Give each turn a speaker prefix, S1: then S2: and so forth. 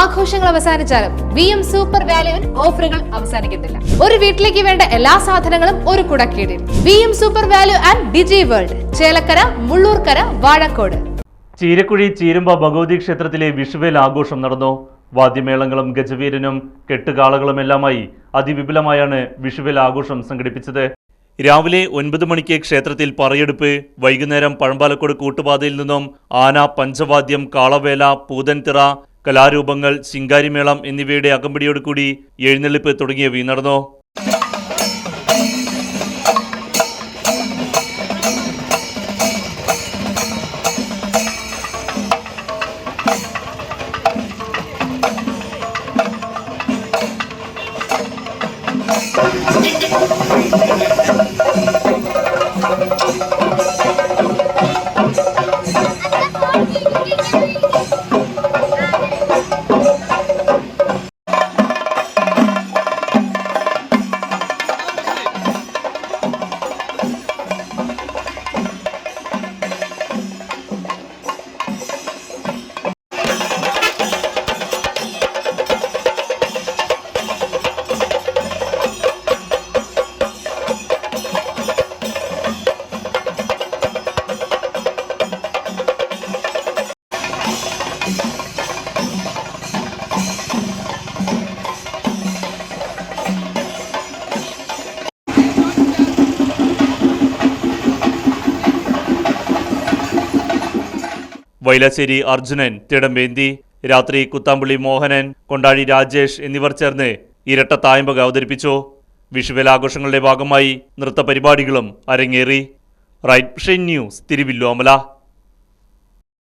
S1: ആഘോഷങ്ങൾ അവസാനിച്ചാലും V M super വാല്യുവിൽ ഓഫറുകൾ അവസാനിക്കുന്നില്ല. ഒരു വീട്ടിലേക്ക് വേണ്ട എല്ലാ സാധനങ്ങളും ഒരു കുടക്കീടിൽ. V M super value and digi world Chelakkara Mullurkara Vazhakkode.
S2: Cheerakuzhi Cheerumba Bhagavathi ക്ഷേത്രത്തിലെ വിഷുവേൽ ആഘോഷം നടന്നു. വാദ്യമേളങ്ങളും ഗജവീരനും കെട്ടുകാളകളും എല്ലാമായി അതിവിപുലമായാണ് വിഷുവേൽ ആഘോഷം സംഘടിപ്പിച്ചത്. രാവിലെ ഒൻപത് മണിക്ക് ക്ഷേത്രത്തിൽ പറയെടുപ്പ് വൈകുന്നേരം പഴമ്പാലക്കോട് കൂട്ടുപാതയിൽ നിന്നും ആന പഞ്ചവാദ്യം കാളവേല പൂതൻതിറ കലാരൂപങ്ങൾ ശിങ്കാരിമേളം എന്നിവയുടെ അകമ്പടിയോടുകൂടി എഴുന്നള്ളിപ്പ് തുടങ്ങിയവ നടന്നു? വൈലശ്ശേരി അർജുനൻ തിടമ്പേന്തി രാത്രി കുത്താമ്പള്ളി മോഹനൻ കൊണ്ടാഴി രാജേഷ് എന്നിവർ ചേർന്ന് ഇരട്ട തായമ്പക അവതരിപ്പിച്ചു. വിഷുവലാഘോഷങ്ങളുടെ ഭാഗമായി നൃത്ത പരിപാടികളും അരങ്ങേറി. Right news Thiruvilwamala